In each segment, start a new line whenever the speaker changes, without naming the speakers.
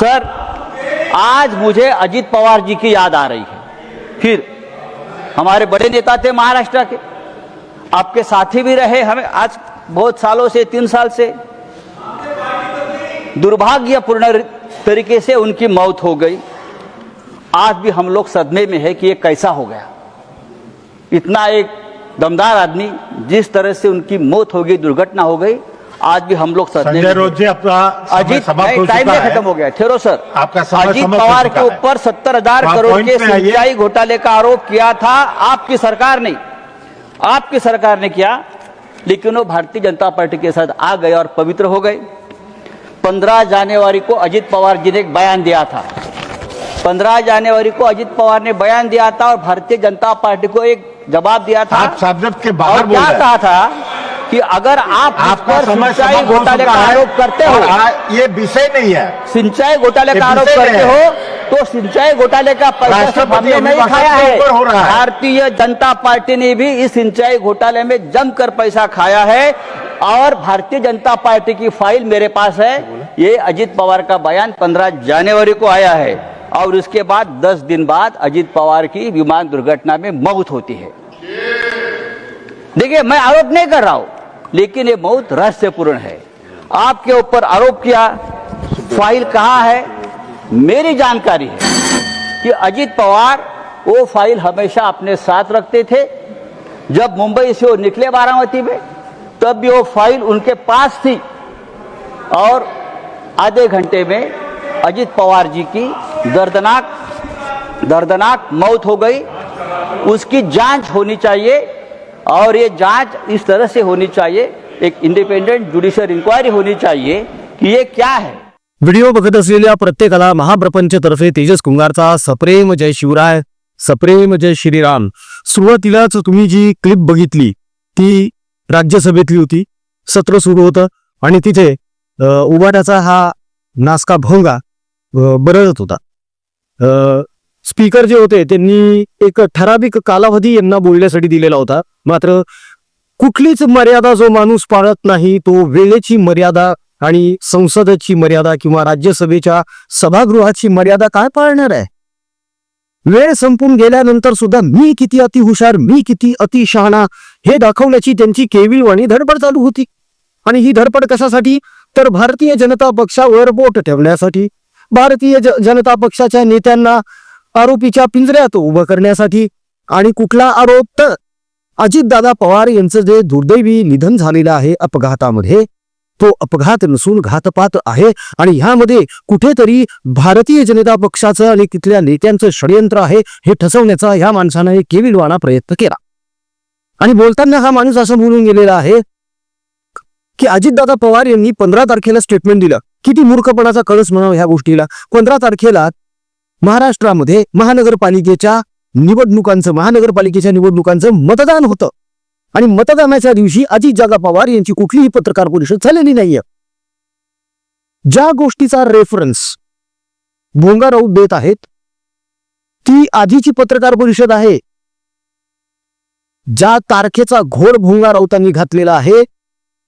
Sir, आज मुझे अजीत पवार जी की याद आ रही है। फिर, हमारे बड़े नेता थे महाराष्ट्र के। आपके साथी भी रहे हमें आज बहुत सालों से, तीन साल से। दुर्भाग्यपूर्ण तरीके से उनकी मौत हो गई। आज भी हम लोग सदमे में है कि ये कैसा हो गया। इतना एक दमदार आदमी, जिस तरह से उनकी मौत हो गई, दुर्घटना हो गई आज भी हम लोग सदमे
संजय रोज जी अपना
अजीत टाइम
है
खत्म हो गया। ठहरो सर।
आपका
अजीत पवार के ऊपर सत्तर हज़ार करोड़ के सिंचाई घोटाले का आरोप किया था आपकी सरकार ने। आपकी सरकार ने किया लेकिन वो भारतीय जनता पार्टी के साथ आ गए और पवित्र हो गए। पंद्रह जनवरी को अजीत पवार जी ने एक बयान दिया था। पंद्रह जनवरी को अजीत पवार ने बयान दिया था और भारतीय जनता पार्टी को एक जवाब दिया था।
आप के बाहर बोल
क्या कहा था? कि अगर आप
आपका
सिंचाई घोटाले का आरोप करते हो।
ये विषय नहीं है।
सिंचाई घोटाले का आरोप करते
हो।
तो सिंचाई घोटाले का पैसा हमने नहीं खाया है। भारतीय जनता पार्टी ने भी इस सिंचाई घोटाले में जमकर पैसा खाया है। और भारतीय जनता पार्टी की फ़ाइल मेरे पास है। ये अजीत पवार का बयान 15 जनवरी को आया है। और उसके बाद 10 दिन बाद अजीत पवार की विमान दुर्घटना में मौत होती है। देखिए मैं आरोप नहीं कर रहा हूँ। लेकिन ये बहुत रहस्यपूर्ण है। आपके ऊपर आरोप किया, फ़ाइल कहाँ है? मेरी जानकारी है कि अजीत पवार, वो फ़ाइल हमेशा अपने साथ रखते थे। जब मुंबई से वो निकले बारामती में, तब भी वो फ़ाइल उनके पास थी। और आधे घंटे में अजीत पवार जी की दर्दनाक दर्दनाक मौत हो गई। उसकी जाँच होनी चाहिए। और ये जांच इस तरह से होनी चाहिए एक इंडिपेंडेंट जुडिशियल इन्क्वायरी होनी चाहिए कि ये क्या है।
व्हिडिओ बघत असलेल्या प्रत्येकाला महाप्रपंचतर्फे तेजस कुंगारचा सप्रेम जय शिवराय सप्रेम जय श्रीराम. सुरुवातीलाच तुम्ही जी क्लिप बघितली ती राज्यसभेतली होती सत्र सुरू होतं आणि तिथे अ, उभाट्याचा हा नासका भोंगा बरळत होता. अ, स्पीकर जे होते त्यांनी एक ठराविक कालावधी यांना बोलण्यासाठी दिलेला होता. मात्र कुठलीच मर्यादा जो माणूस पाळत नाही तो वेळेची मर्यादा आणि संसदेची मर्यादा किंवा राज्यसभेच्या सभागृहाची मर्यादा काय पाळणार आहे? वेळ संपून गेल्यानंतर सुद्धा मी किती अतिहुशार मी किती अतिशहाणा हे दाखवण्याची त्यांची केविलवाणी धडपड चालू होती. आणि ही धडपड कशासाठी? तर भारतीय जनता पक्षावर बोट ठेवण्यासाठी. भारतीय जनता पक्षाच्या नेत्यांना आरोपीच्या पिंजऱ्यात उभं करण्यासाठी. आणि कुठला आरोप तर अजितदादा पवार यांचं जे दुर्दैवी निधन झालेलं आहे अपघातामध्ये तो अपघात नसून घातपात आहे आणि ह्यामध्ये कुठेतरी भारतीय जनता पक्षाचं आणि तिथल्या नेत्यांचं षडयंत्र आहे हे ठसवण्याचा ह्या माणसानं एक केविलवाना प्रयत्न केला. आणि बोलताना हा माणूस असं बोलून गेलेला आहे की अजितदादा पवार यांनी पंधरा तारखेला स्टेटमेंट दिलं. किती मूर्खपणाचा कळस म्हणावं ह्या गोष्टीला. पंधरा तारखेला महाराष्ट्रामध्ये महानगरपालिकेच्या निवडणुकांचं महानगरपालिकेच्या निवडणुकांचं मतदान होतं. आणि मतदानाच्या दिवशी अजित जागा पवार यांची कुठलीही पत्रकार परिषद झालेली नाहीये. ज्या गोष्टीचा रेफरन्स भोंगाराऊ देत आहेत ती आधीची पत्रकार परिषद आहे. ज्या तारखेचा घोड भोंगा राऊतांनी घातलेला आहे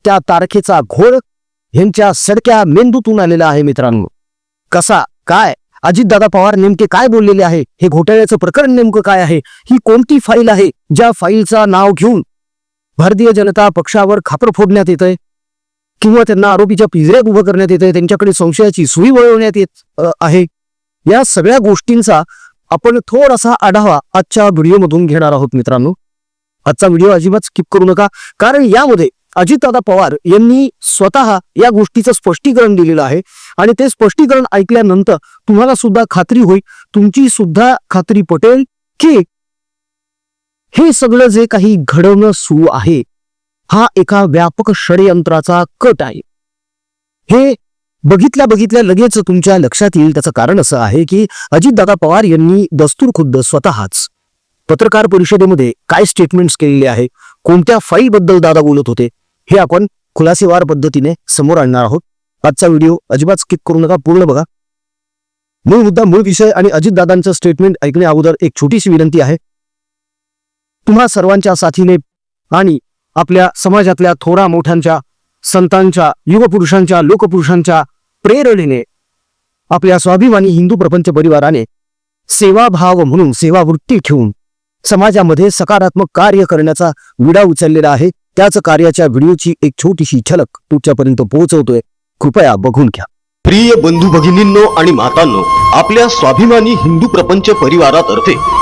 त्या तारखेचा घोड यांच्या सडक्या मेंदूतून आलेला आहे मित्रांनो. कसा? काय? अजितदादा पवार नेमके काय बोललेले आहे? हे घोटाळ्याचं प्रकरण नेमकं काय आहे? ही कोणती फाईल आहे? ज्या फाईलचा नाव घेऊन भारतीय जनता पक्षावर खापर फोडण्यात येतंय? किंवा त्यांना आरोपीच्या पिजऱ्यात उभं करण्यात येतंय? त्यांच्याकडे संशयाची सुई वळवण्यात येत आहे? या सगळ्या गोष्टींचा आपण थोडासा आढावा आजच्या व्हिडिओमधून घेणार आहोत मित्रांनो. आजचा व्हिडिओ अजिबात स्किप करू नका. कारण यामध्ये अजितदादा पवार यांनी स्वतः या गोष्टीचं स्पष्टीकरण दिलेलं आहे. आणि ते स्पष्टीकरण ऐकल्यानंतर तुम्हाला सुद्धा खात्री होईल तुमची सुद्धा खात्री पटेल की हे सगळं जे काही घडवणं सुरू आहे हा एका व्यापक षडयंत्राचा कट आहे. हे बघितल्या बघितल्या लगेच तुमच्या लक्षात येईल त्याचं कारण असं आहे की अजितदादा पवार यांनी दस्तूर खुद्द स्वतःच पत्रकार परिषदेमध्ये काय स्टेटमेंट्स केलेले आहे कोणत्या फाईल बद्दल दादा बोलत होते हे आपण खुलासेवार पद्धतीने समोर आणणार आहोत. आजचा व्हिडिओ अजिबात स्किप करू नका पूर्ण बघा. मूळ मुद्दा मूळ विषय आणि अजितदादांचं स्टेटमेंट ऐकण्या अगोदर एक छोटीशी विनंती आहे. तुम्हा सर्वांच्या साथीने आणि आपल्या समाजातल्या थोडा मोठ्यांच्या संतांच्या युगपुरुषांच्या लोकपुरुषांच्या प्रेरणेने आपल्या स्वाभिमानी हिंदू प्रपंच परिवाराने सेवाभाव म्हणून सेवावृत्ती ठेवून समाजामध्ये सकारात्मक कार्य करण्याचा विडा उचललेला आहे. त्याच कार्याच्या व्हिडिओची एक छोटीशी झलक तुमच्यापर्यंत पोहोचवतोय. कृपया बघून घ्या.
प्रिय बंधू भगिनींनो आणि मातांनो आपल्या स्वाभिमानी हिंदू प्रपंच परिवारातर्फे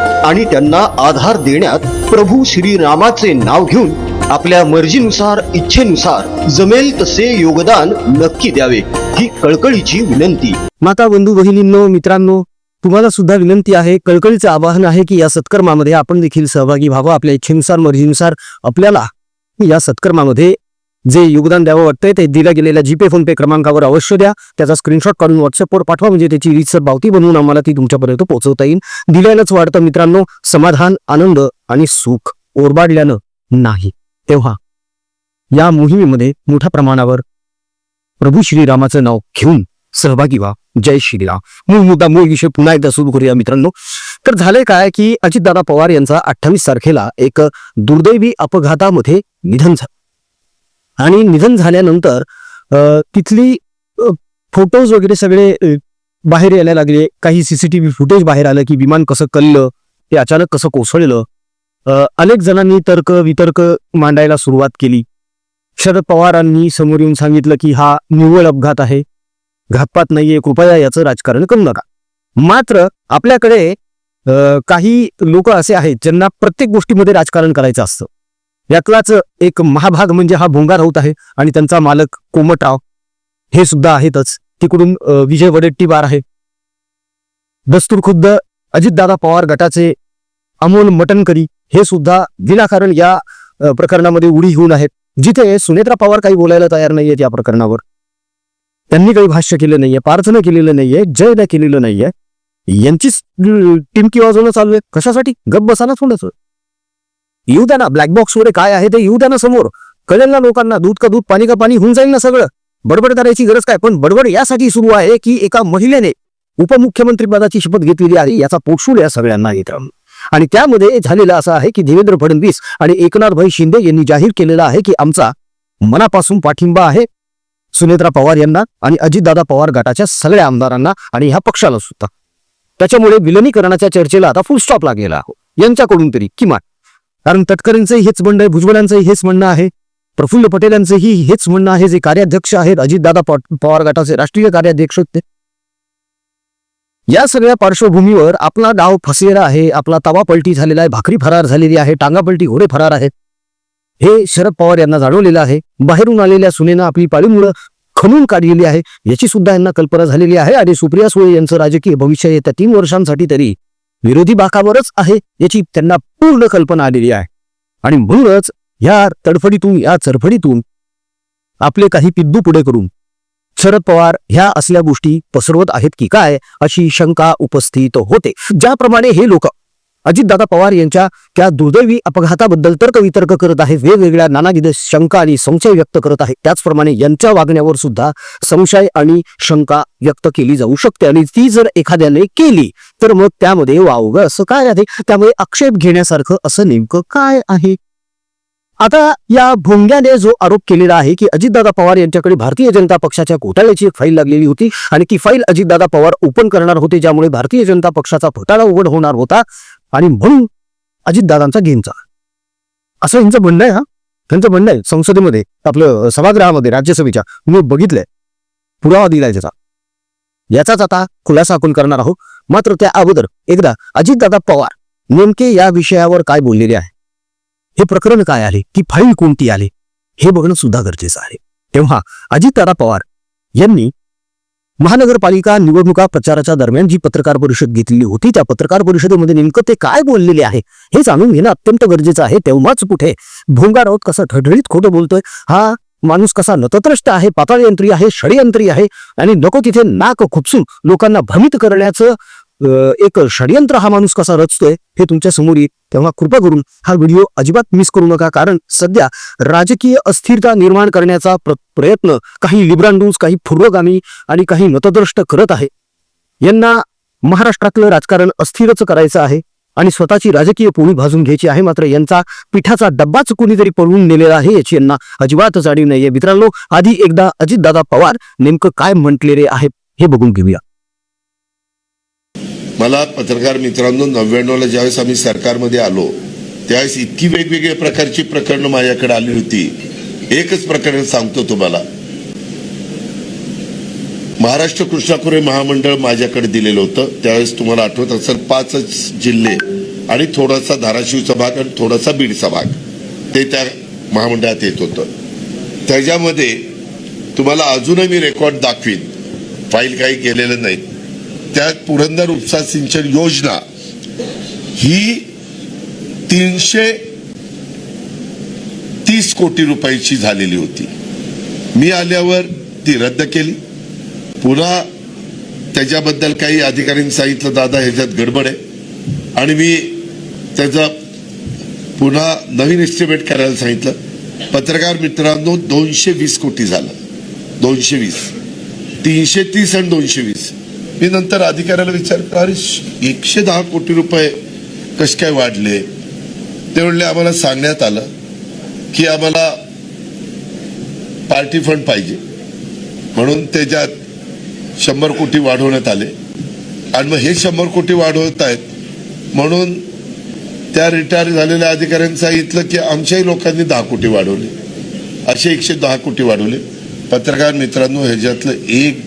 आणि त्यांना आधार देण्यात प्रभू श्रीरामाचे नाव घेऊन आपल्या मर्जीनुसार इच्छेनुसार जमेल तसे योगदान नक्की द्यावे ही कळकळीची विनंती.
माता बंधू बहिणींनो मित्रांनो तुम्हाला सुद्धा विनंती आहे कळकळीचं आवाहन आहे की या सत्कर्मामध्ये आपण देखील सहभागी व्हावं. आपल्या इच्छेनुसार मर्जीनुसार आपल्याला या सत्कर्मामध्ये जे योगदान द्यावं वाटतंय ते दिल्या गेलेल्या जीपे फोन पे क्रमांकावर अवश्य द्या. त्याचा स्क्रीनशॉट काढून व्हॉट्सअपवर पाठवा म्हणजे त्याची रीतसर पावती बनवून आम्हाला ती तुमच्यापर्यंत पोहोचवता येईल. दिल्यानंच वाढतं मित्रांनो समाधान आनंद आणि सुख ओरबाडल्यानं नाही. तेव्हा या मोहिमेमध्ये मोठ्या प्रमाणावर प्रभू श्रीरामाचं नाव घेऊन सहभागी व्हा. जय श्रीराम. मूळ मुद्दा मूळ विषय पुन्हा एकदा सुरू करूया मित्रांनो. तर झालंय काय की अजितदादा पवार यांचा अठ्ठावीस तारखेला एक दुर्दैवी अपघातामध्ये निधन झालं. आणि निधन झाल्यानंतर तिथली फोटोज वगैरे सगळे बाहेर यायला लागले. काही सीसीटीव्ही फुटेज बाहेर आलं की विमान कसं कललं ते अचानक कसं कोसळलं. अनेक जणांनी तर्क वितर्क मांडायला सुरुवात केली. शरद पवारांनी समोर येऊन सांगितलं की हा निव्वळ अपघात आहे. घातपात नाहीये कृपया याचं राजकारण करू नका. मात्र आपल्याकडे काही लोक असे आहेत ज्यांना प्रत्येक गोष्टीमध्ये राजकारण करायचं असतं. यातलाच एक महाभाग म्हणजे हा भोंगा राऊत आहे आणि त्यांचा मालक कोमटराव. हे सुद्धा आहेतच. तिकडून विजय वडेट्टीवार आहे. दस्तूर खुद्द अजितदादा पवार गटाचे अमोल मटनकरी हे सुद्धा विनाकारण या प्रकरणामध्ये उडी घेऊन आहेत. जिथे सुनेत्रा पवार काही बोलायला तयार नाहीयेत या प्रकरणावर. त्यांनी काही भाष्य केलं नाहीये प्रार्थना केलेलं नाहीये जय न केलेलं नाहीये. यांचीच टिमकी वाजवणं चालू आहे कशासाठी? गप्प बसाना थोडंसं. येऊ द्या ना ब्लॅक बॉक्स वगैरे काय आहे ते येऊ द्या ना समोर. कळेल ना लोकांना दूध का दूध पाणी का पाणी होऊन जाईल ना सगळं. बडबड करायची गरज काय? पण बडबड यासाठी सुरू आहे की एका महिलेने उपमुख्यमंत्रीपदाची शपथ घेतलेली आहे याचा पोटशूल या सगळ्यांना येत. आणि त्यामध्ये झालेलं असं आहे की देवेंद्र फडणवीस आणि एकनाथभाई शिंदे यांनी जाहीर केलेलं आहे की आमचा मनापासून पाठिंबा आहे सुनेत्रा पवार यांना आणि अजितदादा पवार गटाच्या सगळ्या आमदारांना आणि ह्या पक्षाला सुद्धा. त्याच्यामुळे विलनीकरणाच्या चर्चेला आता फुल स्टॉप लागलेला आहे. यांच्याकडून तरी किमान कारण तटकरेंचंही हेच म्हणणं आहे भुजबळांचंही हेच म्हणणं आहे प्रफुल्ल पटेल यांचंही हेच म्हणणं आहे जे कार्याध्यक्ष आहेत अजितदादा पवार गटाचे राष्ट्रीय कार्याध्यक्ष होते. या सगळ्या पार्श्वभूमीवर आपला डाव फसलेला आहे आपला तवा पलटी झालेला आहे भाकरी फरार झालेली आहे टांगा पलटी घोडे फरार आहेत. हे शरद पवार यांना जाणवलेलं आहे. बाहेरून आलेल्या सुनेनं आपली पाळीमुळं खणून काढलेली आहे. याची सुद्धा यांना कल्पना झालेली आहे. आणि सुप्रिया सुळे यांचं राजकीय भविष्य येत्या तीन वर्षांसाठी तरी विरोधी बाकावरच आहे याची त्यांना पूर्ण कल्पना आलेली आहे. आणि म्हणूनच या तडफडीतून या चरफडीतून आपले काही पिद्दू पुढे करून शरद पवार ह्या असल्या गोष्टी पसरवत आहेत की काय अशी शंका उपस्थित होते. ज्याप्रमाणे हे लोक अजितदादा पवार यांच्या त्या दुर्दैवी अपघाताबद्दल तर्कवितर्क करत आहे. वेगवेगळ्या नानाविध शंका आणि संशय व्यक्त करत आहे. त्याचप्रमाणे यांच्या वागण्यावर सुद्धा संशय आणि शंका व्यक्त केली जाऊ शकते आणि ती जर एखाद्याने केली तर मग त्यामध्ये वावग असं काय आहे? त्यामुळे आक्षेप घेण्यासारखं असं नेमकं काय आहे? आता या भोंग्याने जो आरोप केलेला आहे की अजितदादा पवार यांच्याकडे भारतीय जनता पक्षाच्या घोटाळ्याची एक फाईल लागलेली होती आणि ती फाईल अजितदादा पवार ओपन करणार होते ज्यामुळे भारतीय जनता पक्षाचा घोटाळा उघड होणार होता. आणि म्हणून अजितदादांचा गेमचा. असं यांचं म्हणणं आहे हा. त्यांचं म्हणणं आहे संसदेमध्ये आपलं सभागृहामध्ये राज्यसभेच्या मी बघितलंय. पुरावा दिलाय त्याचा. याचाच आता खुलासा आपण करणार आहोत. मात्र त्या अगोदर एकदा अजितदादा पवार नेमके या विषयावर काय बोललेले आहे? हे प्रकरण काय आले ती फाईल कोणती आली हे बघणं सुद्धा गरजेचं आहे. तेव्हा अजितदादा पवार यांनी महानगरपालिका निवडणुका प्रचाराच्या दरम्यान जी पत्रकार परिषद घेतलेली होती त्या पत्रकार परिषदेमध्ये नेमकं ते काय बोललेले आहे हे जाणून घेणं अत्यंत गरजेचं आहे. तेव्हाच कुठे भोंगा राऊत कसा ठळठळीत खोटं बोलतोय हा माणूस कसा नतत्रष्ट आहे पाताळयंत्री आहे षडयंत्री आहे आणि नको तिथे नाक खुपसून लोकांना भ्रमित करण्याचं एक षडयंत्र हा माणूस कसा रचतोय हे तुमच्यासमोर येईल. तेव्हा कृपा करून हा व्हिडिओ अजिबात मिस करू नका कारण सध्या राजकीय अस्थिरता निर्माण करण्याचा प्र- प्रयत्न काही लिब्रांडूज काही पूर्वगामी आणि काही मतद्रष्ट करत आहे. यांना महाराष्ट्रातलं राजकारण अस्थिरच करायचं आहे आणि स्वतःची राजकीय पोळी भाजून घ्यायची आहे. मात्र यांचा पिठाचा डब्बाच कोणीतरी पळवून नेलेला आहे याची यांना अजिबात जाणीव नाहीये. मित्रांनो आधी एकदा अजितदादा पवार नेमकं काय म्हटलेले आहे हे बघून घेऊया.
मला पत्रकार मित्रांनो नव्याण्णवला ज्यावेळेस आम्ही सरकारमध्ये आलो त्यावेळेस इतकी वेगवेगळ्या प्रकारची प्रकरणं माझ्याकडे आली होती. एकच प्रकरण सांगतो तुम्हाला. महाराष्ट्र कृष्णाखोरे महामंडळ माझ्याकडे दिलेलं होतं. त्यावेळेस तुम्हाला आठवत असेल पाचच जिल्हे आणि थोडासा धाराशिवचा भाग आणि थोडासा बीडचा भाग ते त्या महामंडळात येत होतं. त्याच्यामध्ये तुम्हाला अजूनही मी रेकॉर्ड दाखवीन. फाईल काही केलेलं नाही. त्यात पुरंदर उपसा सिंचन योजना ही तीनशे तीस कोटी रुपयाची झालेली होती. मी आल्यावर ती रद्द केली. पुन्हा त्याच्याबद्दल काही अधिकाऱ्यांनी सांगितलं दादा ह्याच्यात गडबड आहे. आणि मी त्याचा पुन्हा नवीन एस्टिमेट करायला सांगितलं. पत्रकार मित्रांनो दोनशे वीस कोटी झालं. दोनशे वीस. तीनशे तीस आणि दोनशे वीस. मी नंतर अधिकाऱ्याला विचार अरे श- एकशे दहा कोटी रुपये कसे काय वाढले? ते म्हणले आम्हाला सांगण्यात आलं की आम्हाला पार्टी फंड पाहिजे. म्हणून त्याच्यात शंभर कोटी वाढवण्यात आले. आणि मग हे शंभर कोटी वाढवत आहेत म्हणून त्या रिटायर झालेल्या अधिकाऱ्यांनी सांगितलं की आमच्याही लोकांनी दहा कोटी वाढवले. असे एकशे दहा कोटी वाढवले. पत्रकार मित्रांनो ह्याच्यातलं एक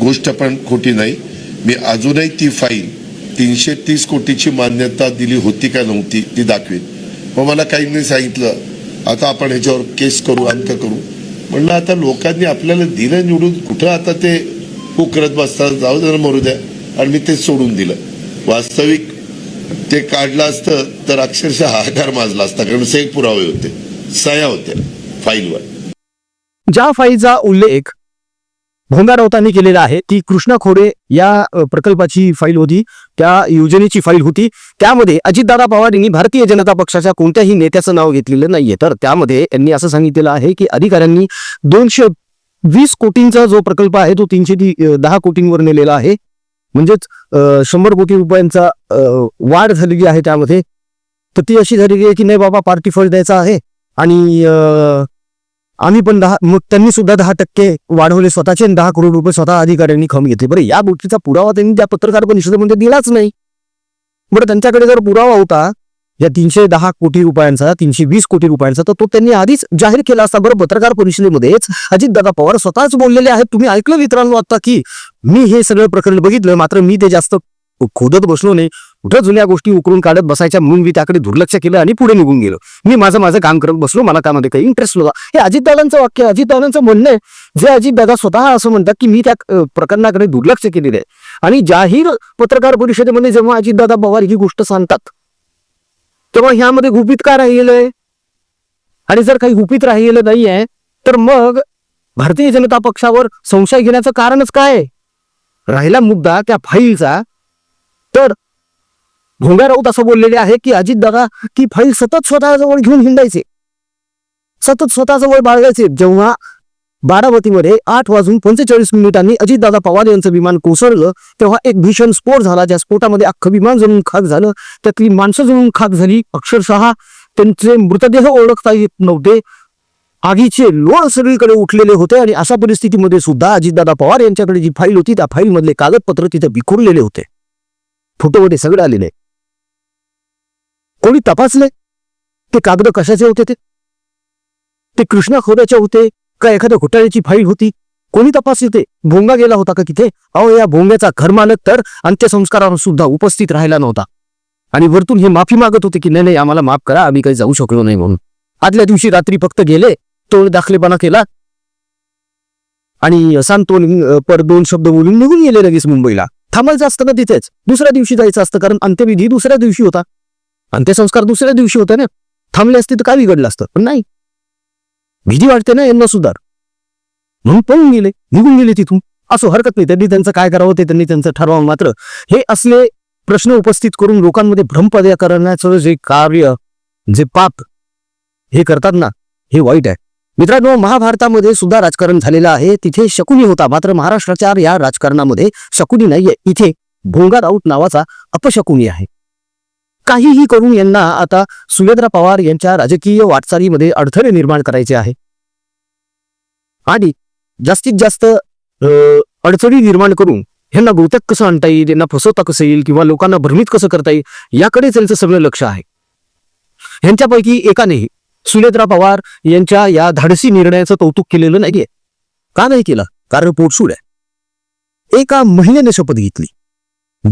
गोष्ट पण खोटी नाही. मी अजूनही ती फाईल तीनशे तीस कोटीची मान्यता दिली होती का नव्हती ती दाखवेन. मग मला काहींनी सांगितलं आता आपण ह्याच्यावर केस करू अंक करू. म्हणलं आता लोकांनी आपल्याला दिलं निवडून कुठं आता ते करत बसतात? जाऊ दे मरू द्या. आणि मी ते सोडून दिलं. वास्तविक ते काढलं असतं तर अक्षरशः हाकार माजला असता कारण सेक पुरावे होते सह्या होत्या फाईलवर
ज्या फाईलचा उल्लेख भोंगा राऊतांनी केलेला आहे. ती कृष्णा खोरे या प्रकल्पाची फाईल होती. त्या योजनेची फाईल होती. त्यामध्ये अजितदादा पवार यांनी भारतीय जनता पक्षाच्या कोणत्याही नेत्याचं नाव घेतलेलं नाहीये. तर त्यामध्ये यांनी असं सांगितलेलं आहे की अधिकाऱ्यांनी दोनशे वीस कोटींचा जो प्रकल्प आहे तो तीनशे ती- दहा कोटींवर नेलेला आहे. म्हणजेच शंभर कोटी रुपयांचा वाढ झालेली आहे त्यामध्ये. तर ती अशी झालेली आहे की नाही बाबा पार्टी फळ द्यायचा आहे आणि आम्ही पण दहा मग त्यांनी सुद्धा दहा टक्के वाढवले स्वतःचे दहा करोड रुपये स्वतः अधिकाऱ्यांनी खम घेतले. बरं या गोष्टीचा पुरावा त्यांनी त्या पत्रकार परिषदेमध्ये दिलाच नाही. बरं त्यांच्याकडे जर पुरावा होता या तीनशे दहा कोटी रुपयांचा तीनशे वीस कोटी रुपयांचा तर तो त्यांनी आधीच जाहीर केला असता. बरं पत्रकार परिषदेमध्येच अजितदादा पवार स्वतःच बोललेले आहेत. तुम्ही ऐकलं मित्रांनो आता की मी हे सगळं प्रकरण बघितलं मात्र मी ते जास्त खोदत बसलो नाही कुठं जुन्या गोष्टी उकरून काढत बसायच्या म्हणून मी त्याकडे दुर्लक्ष केलं आणि पुढे निघून गेलो. मी माझं माझं काम करत बसलो मला त्यामध्ये काही इंटरेस्ट नव्हता. हे अजितदादांचं वाक्य अजितदादांचं म्हणणं आहे जे अजितदादा स्वतः असं म्हणतात की मी त्या प्रकरणाकडे दुर्लक्ष केलेलं आहे. आणि जाहीर पत्रकार परिषदेमध्ये जेव्हा अजितदादा पवार ही गोष्ट सांगतात तेव्हा ह्यामध्ये गुपित का राहिलेलं आहे? आणि जर काही गुपित राहिलेलं नाही आहे तर मग भारतीय जनता पक्षावर संशय घेण्याचं कारणच काय राहिला मुद्दा त्या फाईलचा तर भोंगा राऊत असं बोललेले आहे की अजितदादा ती फाईल सतत स्वतःजवळ घेऊन हिंडायचे. सतत स्वतःजवळ बाळगायचे. जेव्हा बारामतीमध्ये आठ वाजून पंचेचाळीस मिनिटांनी अजितदादा पवार यांचं विमान कोसळलं तेव्हा एक भीषण स्फोट झाला ज्या स्फोटामध्ये अख्खं विमान जळून खाक झालं. त्यातली माणसं जळून खाक झाली. अक्षरशः त्यांचे मृतदेह ओळखता येत नव्हते. आगीचे लोळ सगळीकडे उठलेले होते आणि अशा परिस्थितीमध्ये सुद्धा अजितदादा पवार यांच्याकडे जी फाईल होती त्या फाईलमधले कागदपत्र तिथे विखुरलेले होते. फोटोमध्ये सगळे आलेले. कोणी तपासले? ते कागद कशाचे होते ते? ते कृष्णा खोऱ्याचे होते का एखाद्या घोटाळ्याची फाईल होती? कोणी तपासले ते? भोंगा गेला होता का तिथे? अहो या भोंग्याचा घरमालक तर अंत्यसंस्कारावर सुद्धा उपस्थित राहिला नव्हता. आणि वरतून हे माफी मागत होते की नाही नाही आम्हाला माफ करा आम्ही काही जाऊ शकलो नाही म्हणून. आदल्या दिवशी रात्री फक्त गेले तोड दाखलेपणा केला. आणि सांत्वन पर दोन शब्द बोलून निघून गेले लगेच मुंबईला. थांबायचं असतं ना तिथेच. दुसऱ्या दिवशी जायचं असतं कारण अंत्यविधी दुसऱ्या दिवशी होता. अंत्यसंस्कार दुसऱ्या दिवशी होते ना. थांबले असते तर काय बिघडलं असतं? पण नाही. भीती वाटते ना यांना सुधार म्हणून पळून गेले. निघून गेले तिथून. असो हरकत नाही. त्यांनी त्यांचं काय करावं ते त्यांनी त्यांचं ठरवावं. मात्र हे असले प्रश्न उपस्थित करून लोकांमध्ये भ्रमपदया करण्याचं जे कार्य जे पाप हे करतात ना हे वाईट आहे. मित्रांनो महाभारतामध्ये सुद्धा राजकारण झालेलं आहे. तिथे शकुनी होता. मात्र महाराष्ट्राच्या या राजकारणामध्ये शकुनी नाहीये. इथे भोंगा राऊत नावाचा अपशकुनी आहे. काहीही करून यांना आता सुवेंद्र पवार यांच्या राजकीय वाटचालीमध्ये अडथळे निर्माण करायचे आहे. आणि जास्तीत जास्त अडचणी निर्माण करून ह्यांना बहुतेक कसं आणता येईल यांना फसवता कसं येईल किंवा लोकांना भ्रमित कसं करता येईल याकडे त्यांचं सगळं लक्ष आहे. ह्यांच्यापैकी एकानेही सुनेत्रा पवार यांच्या या धाडसी निर्णयाचं कौतुक केलेलं नाहीये. का नाही केलं? कारण पोटसूड आहे. एका महिलेने शपथ घेतली.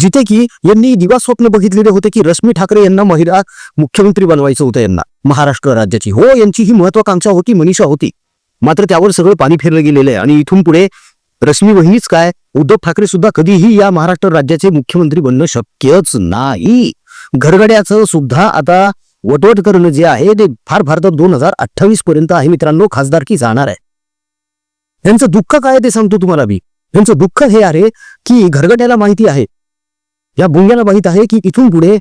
जिथे की यांनी दिवा स्वप्न बघितलेले होते की रश्मी ठाकरे यांना महिला मुख्यमंत्री बनवायचं होतं यांना. महाराष्ट्र राज्याची. हो यांची ही महत्वाकांक्षा होती मनीषा होती. मात्र त्यावर सगळं पाणी फिरलं गेलेलं आहे. आणि इथून पुढे रश्मी वहिनीच काय? उद्धव ठाकरे सुद्धा कधीही या महाराष्ट्र राज्याचे मुख्यमंत्री बनणं शक्यच नाही. घरगड्याचं सुद्धा आता वटवट करणं जे आहे ते फार फार तर दोन हजार अठ्ठावीस पर्यंत आहे मित्रांनो खासदारकी जाणार आहे. यांचं दुःख काय ते सांगतो तुम्हाला मी. यांचं दुःख हे आहे की घरगट्याला माहिती आहे. या बुंग्याला माहीत आहे की इथून पुढे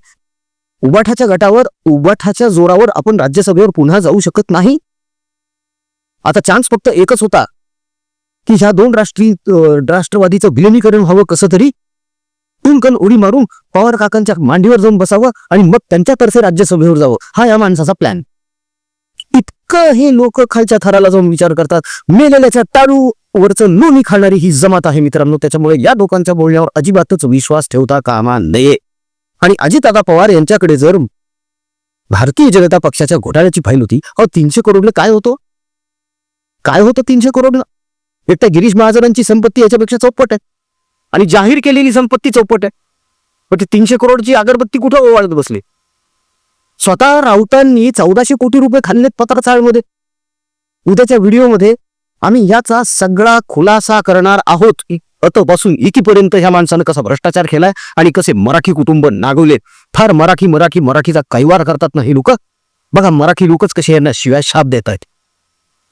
उबाठाच्या गटावर उबाठाच्या जोरावर आपण राज्यसभेवर पुन्हा जाऊ शकत नाही. आता चान्स फक्त एकच होता की ह्या दोन राष्ट्रीय राष्ट्रवादीचं विलिनीकरण व्हावं कसं तरी टुंकन उडी मारून पवार काकांच्या मांडीवर जाऊन बसावं आणि मग त्यांच्यातर्फे राज्यसभेवर जावं. हा या माणसाचा प्लॅन इतकं हे लोक खालच्या थराला जाऊन विचार करतात. मेलेल्याच्या टाळू वरचं लोणी खाणारी ही जमात आहे मित्रांनो. त्याच्यामुळे या लोकांच्या बोलण्यावर अजिबातच विश्वास ठेवता कामा नये. आणि अजितदादा पवार यांच्याकडे जर भारतीय जनता पक्षाच्या घोटाळ्याची फाईल होती अहो तीनशे करोडला काय होतो? काय होतं तीनशे करोडला एकट्या गिरीश महाजनांची संपत्ती याच्यापेक्षा चौपट आहे. आणि जाहीर केलेली संपत्ती चौपट आहे. पण ते तीनशे करोडची अगरबत्ती कुठं ओवाळत बसले? स्वतः राऊतांनी चौदाशे कोटी रुपये खाल्लेत पत्रचाळमध्ये. उद्याच्या व्हिडिओमध्ये आम्ही याचा सगळा खुलासा करणार आहोत. अतपासून इकीपर्यंत ह्या माणसानं कसा भ्रष्टाचार केलाय आणि कसे मराठी कुटुंब नागवले. फार मराठी मराठी मराठीचा कैवार करतात ना हे लोक? बघा मराठी लोकच कसे यांना शिव्या शाप देत आहेत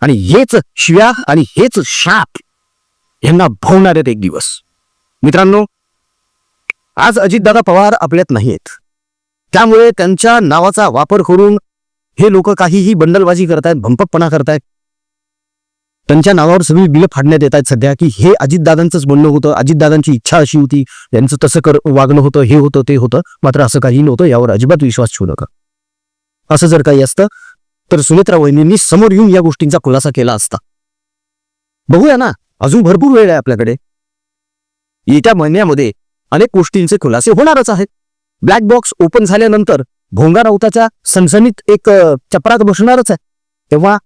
आणि हेच शिव्या आणि हेच शाप यांना भोवणार आहेत एक दिवस. मित्रांनो आज अजितदादा पवार आपल्यात नाहीयेत. त्यामुळे त्यांच्या नावाचा वापर करून हे लोक काहीही बंडलबाजी करतायत भंपकपणा करतायत. त्यांच्या नावावर सगळी बिलं फाडण्यात येत आहेत सध्या की हे अजितदादांचंच बोलणं होतं. अजितदादांची इच्छा अशी होती यांचं तसं कर वागणं होतं हे होतं ते होतं. मात्र असं काही नव्हतं यावर अजिबात विश्वास ठेवू नका. असं जर काही असतं तर सुनेत्रा वहिनींनी समोर येऊन या गोष्टींचा खुलासा केला असता. बघूया ना अजून भरपूर वेळ आहे आपल्याकडे. येत्या महिन्यामध्ये अनेक गोष्टींचे खुलासे होणारच आहेत. ब्लॅक बॉक्स ओपन झाल्यानंतर भोंगा राऊताच्या सणसणीत एक चपरात बसणारच आहे. तेव्हा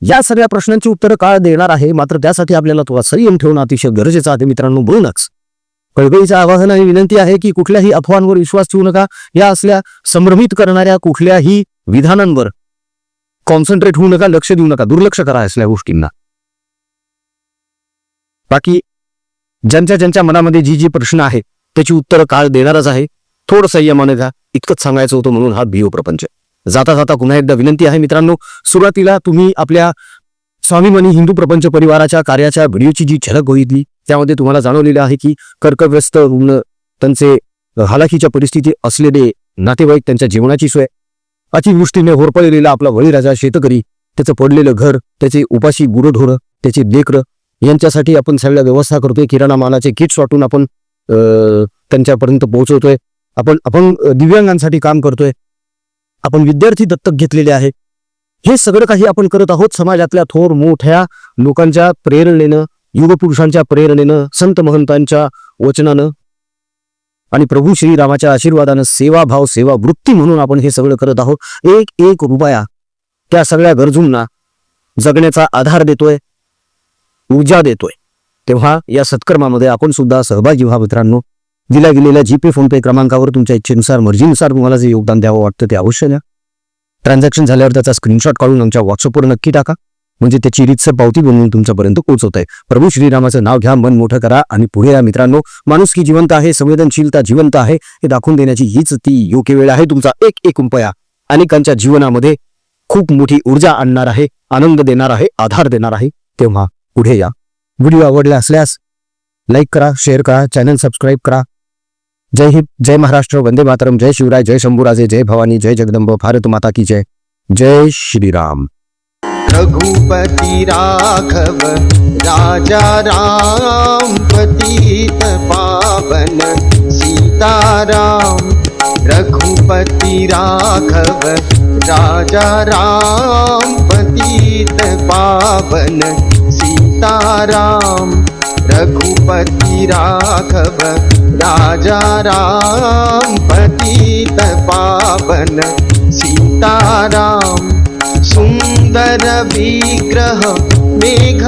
या सगळ्या प्रश्नांची उत्तरं काळ देणार आहे मात्र त्यासाठी आपल्याला थोडा संयम ठेवणं अतिशय गरजेचं आहे मित्रांनो बोलूनच. कळकळीचं आवाहन आणि विनंती आहे की कुठल्याही अफवांवर विश्वास ठेवू नका. या असल्या संभ्रमित करणाऱ्या कुठल्याही विधानांवर कॉन्सन्ट्रेट होऊ नका लक्ष देऊ नका दुर्लक्ष करा असल्या गोष्टींना. बाकी ज्यांच्या ज्यांच्या मनामध्ये जी जी प्रश्न आहे त्याची उत्तरं काळ देणारच आहे. थोडं संयमाने घ्या. इतकंच सांगायचं होतं म्हणून हा भिओ प्रपंच. जाता जाता पुन्हा एकदा विनंती आहे मित्रांनो सुरुवातीला तुम्ही आपल्या स्वामीमनी हिंदू प्रपंच परिवाराच्या कार्याच्या व्हिडिओची जी झलक बघितली त्यामध्ये तुम्हाला जाणवलेलं आहे की कर्कव्यस्त रुग्ण त्यांचे हालाकीच्या परिस्थिती असलेले नातेवाईक त्यांच्या जीवनाची सोय अतिवृष्टीने होरपळलेला आपला बळीराजा शेतकरी त्याचं पडलेलं घर त्याचे उपाशी गुरढोरं त्याचे लेकरं यांच्यासाठी आपण सगळ्या व्यवस्था करतोय. किराणा मालाचे किट्स वाटून आपण अं, त्यांच्यापर्यंत पोहोचवतोय. आपण आपण दिव्यांगांसाठी काम करतोय. आपण विद्यार्थी दत्तक घेतलेले आहे. हे सगळं काही आपण करत आहोत. समाजातल्या थोर मोठ्या लोकांच्या प्रेरणेनं युगपुरुषांच्या प्रेरणेनं संत महंतांच्या वचनानं आणि प्रभू श्रीरामाच्या आशीर्वादानं सेवाभाव सेवा वृत्ती म्हणून आपण हे सगळं करत आहोत. एक एक रुपया त्या सगळ्या गरजूंना जगण्याचा आधार देतोय. ऊर्जा देतोय. तेव्हा या सत्कर्मामध्ये आपण सुद्धा सहभागी व्हा मित्रांनो. दिल्या गेलेल्या जीपे फोनपे क्रमांकावर तुमच्या इच्छेनुसार मर्जीनुसार तुम्हाला जे योगदान द्यावं वाटतं ते अवश्य द्या. ट्रान्झॅक्शन झाल्यावर त्याचा स्क्रीनशॉट काढून आमच्या व्हॉट्सअपवर नक्की टाका. म्हणजे त्याची रीतसर पावती बनवून तुमच्यापर्यंत पोहोचवत आहे. प्रभू श्रीरामाचं नाव घ्या मन मोठं करा आणि पुढे या मित्रांनो. माणूस की जिवंत आहे संवेदनशीलता जिवंत आहे हे दाखवून देण्याची हीच ती योग्य वेळ आहे. तुमचा एक एक रुपया अनेकांच्या जीवनामध्ये खूप मोठी ऊर्जा आणणार आहे आनंद देणार आहे आधार देणार आहे. तेव्हा पुढे या व्हिडिओ आवडला असल्यास लाईक करा शेअर करा चॅनल सबस्क्राईब करा। जय हिंद, जय महाराष्ट्र, वंदे मातरम, जय शिवराय, जय शंभूराजे जय भवानी, जय जगदंब भारत माता की जय। जय श्रीराम
रघुपति राघव, राजा राम, पतित पावन, सीताराम। रघुपति राघव, राजा राम, पतित पावन सीताराम रघुपति राघव राजा राम पतित पावन। सीताराम सुन्दर विग्रह मेघ